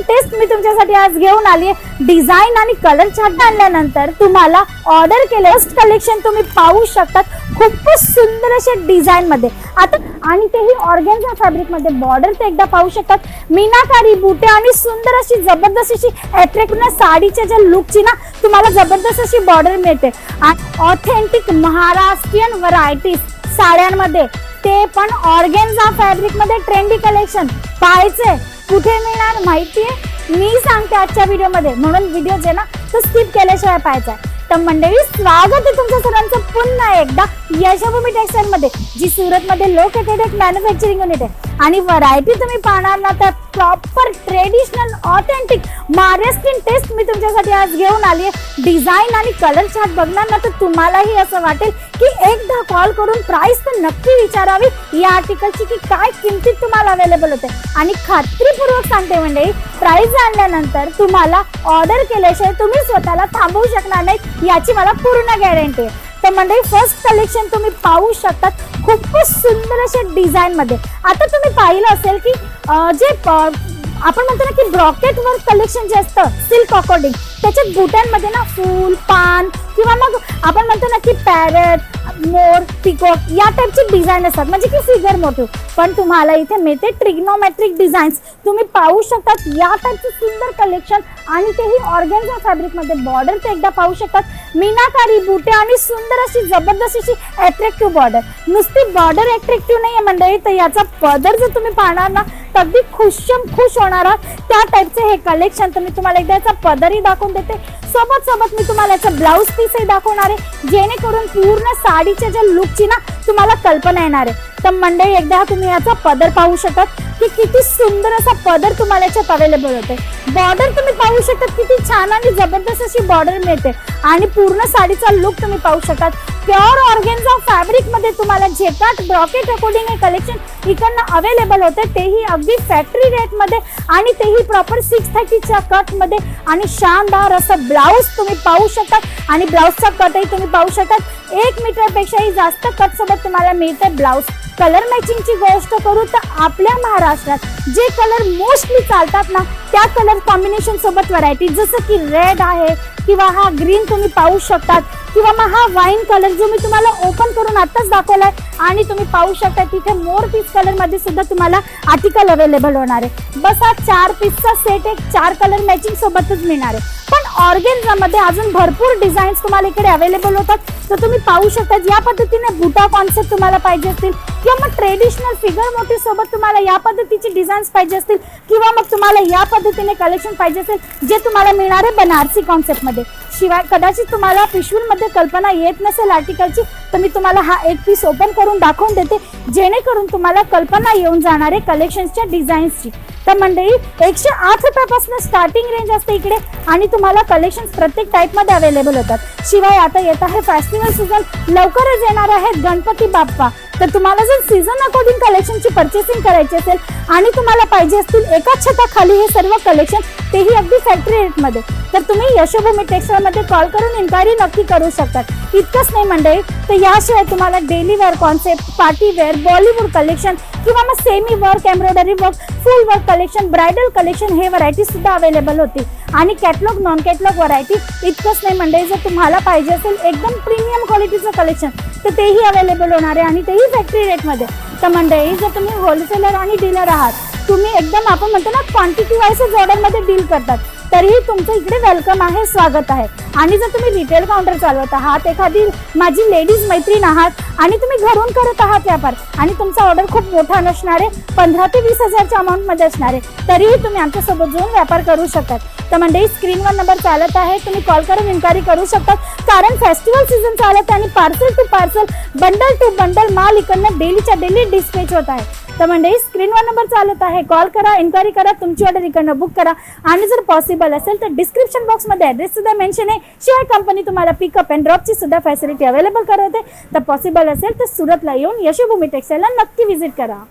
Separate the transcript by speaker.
Speaker 1: Skin taste मी तुमच्यासाठी आज घेऊन आली आहे. डिझाईन आणि कलर चार्ट आणल्यानंतर तुम्हाला ऑर्डर केले कलेक्शन तुम्ही पाहू शकतात. खूपच सुंदर असे डिझाईन मध्ये. आता आणि तेही ऑर्गेन्झा फॅब्रिकमध्ये बॉर्डर ते एकदा पाहू शकतात. मीनाकारी बुटे आणि सुंदर अशी जबरदस्त अशी अट्रॅक्टिव्ह साडीच्या ज्या लुकची ना तुम्हाला जबरदस्त अशी बॉर्डर मिळते. ऑथेंटिक महाराष्ट्रीयन व्हरायटीज साड्यांमध्ये ते पण ऑर्गेन्झा फॅब्रिकमध्ये ट्रेंडी कलेक्शन पाहायचे कुठे मिळणार माहितीये? मी सांगते आजच्या व्हिडिओमध्ये. म्हणून व्हिडिओ जे ना तो स्किप केल्याशिवाय पाहायचा आहे. तर मंडळी स्वागत आहे तुमच्या सर्वांचं. पुन्हा एकदा यशभूमी टेक्सटाईल मध्ये जी सुरत मध्ये लोकेटेड एक मॅन्युफॅक्चरिंग युनिट आहे. आणि व्हरायटी तुम्ही पाहणार ना तर proper traditional authentic Maharashtrian taste मी तुमच्यासाठी आज घेऊन आली आहे. डिझाईन आणि कलर चार्ट बघणार ना तर तुम्हालाही असं वाटेल की एकदा कॉल करून प्राइस तर नक्की विचारावी. या आर्टिकलची की काय किमतीत तुम्हाला अवेलेबल होते. आणि खात्रीपूर्वक सांगते म्हणजे, मंडळी प्राइस जाणल्यानंतर तुम्हाला ऑर्डर केल्याशिवाय तुम्ही स्वतःला थांबवू शकणार नाही याची मला पूर्ण गॅरंटी आहे. तर म्हणजे फर्स्ट कलेक्शन तुम्ही पाहू शकतात खूपच सुंदर अशा डिझाईन मध्ये. आता तुम्ही पाहिलं असेल की जे आपण म्हणतो ना की ब्रॉकेट वर्क कलेक्शन जे असतं सिल्क अकॉर्डिंग त्याच्यात बुट्यांमध्ये ना फूल पान किंवा मग आपण म्हणतो ना की पॅरेट मोर पिकॉक या टाईपचे डिझाईन असतात. म्हणजे की फिगर मोटिव्ह पण तुम्हाला इथे मिळते ट्रिग्नोमॅट्रिक डिझाईन्स तुम्ही पाहू शकतात या टाईपचे सुंदर कलेक्शन आणि तेही ऑर्गेन्झा फॅब्रिकमध्ये बॉर्डर ते एकदा पाहू शकतात. मीनाकारी बुटे आणि सुंदर अशी जबरदस्त अशी अट्रॅक्टिव्ह बॉर्डर नुसती बॉर्डर अट्रॅक्टिव्ह नाही आहे मंडळी तर याचा पदर जर तुम्ही पाहणार ना तर अगदी खुशम खुश होणार आहात. त्या टाईपचे हे कलेक्शन तर मी तुम्हाला एकदा याचा पदरही दाखवून देते. सोबत सोबत मी तुम्हाला याचा ब्लाऊज पीसही दाखवणार आहे. जेणेकरून पूर्ण साडीच्या ज्या लुकची ना तुम्हाला कल्पना येणार आहे. तर मंडळी एकदा तुम्ही याचा पदर पाहू शकत की किती सुंदर असा पदर तुम्हाला याच्यात अवेलेबल होते बॉर्डर तुम्ही पाहू शकतात किती छान आणि जबरदस्त अशी बॉर्डर मिळते. आणि पूर्ण साडीचा लुक तुम्ही पाहू शकतात. प्युअर ऑर्गेन्झा फॅब्रिकमध्ये तुम्हाला जे ब्रॉकेट अकॉर्डिंग हे कलेक्शन इकडनं अवेलेबल होते तेही अगदी फॅक्टरी रेटमध्ये आणि तेही प्रॉपर सिक्स थर्टीच्या कटमध्ये. आणि शानदार असं ब्लाऊज तुम्ही पाहू शकतात. आणि ब्लाऊजचा कटही तुम्ही पाहू शकतात. एक मीटर पेक्षाही जास्त कट सोबत तुम्हाला मिळते ब्लाऊज कलर मॅचिंगची गोष्ट करू तर आपल्या महाराष्ट्रात जे कलर मोस्टली चालतात ना त्या कलर कॉम्बिनेशन सोबत व्हरायटी जसं की रेड आहे किंवा हा ग्रीन तुम्ही पाहू शकतात. किंवा मग हा वाईन कलर जो मी तुम्हाला ओपन करून आताच दाखवलाय आणि तुम्ही पाहू शकता तिथे मोर पीस कलरमध्ये सुद्धा तुम्हाला आर्टिकल अवेलेबल होणार आहे. बस हा चार पीसचा सेट एक चार कलर मॅचिंग सोबतच मिळणार आहे. पण ऑर्गेन्झा मध्ये अजून भरपूर डिझाईन्स तुम्हाला इकडे अवेलेबल होतात. तर तुम्ही पाहू शकता या पद्धतीने बुटा कॉन्सेप्ट तुम्हाला पाहिजे असतील किंवा मग ट्रेडिशनल फिगर मोठी सोबत तुम्हाला या पद्धतीची डिझाईन्स पाहिजे असतील किंवा मग तुम्हाला या पद्धतीने कलेक्शन पाहिजे असेल जे तुम्हाला मिळणार आहे बनारसी कॉन्सेप्टमध्ये. शिवाय कदाचित तुम्हाला पिशवीमध्ये कल्पना येत नसेल आर्टिकलची तर मी तुम्हाला हा एक पीस ओपन करून दाखवून देते जेणेकरून तुम्हाला कल्पना येऊन जाणार आहे कलेक्शन्सच्या डिझाईन्सची तर मंडळी एकशे आठ रुपयापासून स्टार्टिंग रेंज असते इकडे आणि तुम्हाला कलेक्शन प्रत्येक टाईपमध्ये अवेलेबल होतात. शिवाय आता येत आहे फेस्टिवल सीझन लवकरच येणार आहेत गणपती बाप्पा. तर तुम्हाला जर सीझन अकॉर्डिंग कलेक्शनची परचेसिंग करायची असेल आणि तुम्हाला पाहिजे असतील एकाच छताखाली हे सर्व कलेक्शन तेही अगदी फॅक्टरी रेटमध्ये तर तुम्ही यशोभूमी टेक्सटाईलमध्ये कॉल करून इन्क्वायरी नक्की करू शकतात इतकंच नाही मंडळी तर याशिवाय तुम्हाला daily wear concept party wear Bollywood collection किंवा मग semi work embroidery work full work collection bridal collection हे व्हरायटी सुद्धा अवेलेबल होती. आणि कॅटलॉग नॉन कॅटलॉग व्हरायटी इतकंच नाही मंडळी जर तुम्हाला पाहिजे असेल एकदम प्रीमियम क्वालिटीचं कलेक्शन तर तेही अवेलेबल होणार आहे आणि तेही फॅक्टरी रेटमध्ये तर मंडळी जर तुम्ही होलसेलर आणि डीलर आहात तुम्ही एकदम आपण म्हणतो ना क्वांटिटी वाईजच ऑर्डरमध्ये डील करतात तरीही तुमचं इकडे वेलकम आहे स्वागत आहे. आणि जर तुम्ही रिटेल काउंटर चालवत आहात एखादी माझी लेडीज मैत्रीण आहात आणि तुम्ही घरून करत आहात व्यापार. आणि तुमचा ऑर्डर खूप मोठा नसणार आहे पंधरा ते वीस हजारच्या अमाऊंटमध्ये असणार आहे. तरीही तुम्ही आमच्यासोबत जाऊन व्यापार करू शकतात. तर म्हणजे स्क्रीनवर नंबर चालत आहे. तुम्ही कॉल करून इन्क्वायरी करू शकतात. कारण फेस्टिवल सीझन चालत आहे आणि parcel to parcel bundle to bundle माल इकडनं डेलीच्या डेली डिस्पॅच होत आहे. तर म्हणजे स्क्रीनवर नंबर चालत आहे. कॉल करा इन्क्वायरी करा तुमची ऑर्डर इकडनं बुक करा. आणि जर पॉसिबल असेल तर डिस्क्रिप्शन बॉक्समध्ये ॲड्रेस सुद्धा मेन्शन आहे. शिवाय कंपनी तुम्हाला पिकअप अँड ड्रॉपची सुद्धा फॅसिलिटी अवेलेबल करवते. तर पॉसिबल असेल तर सुरतला येऊन यशोभूमी टेक्सटाईलला नक्की व्हिजिट करा.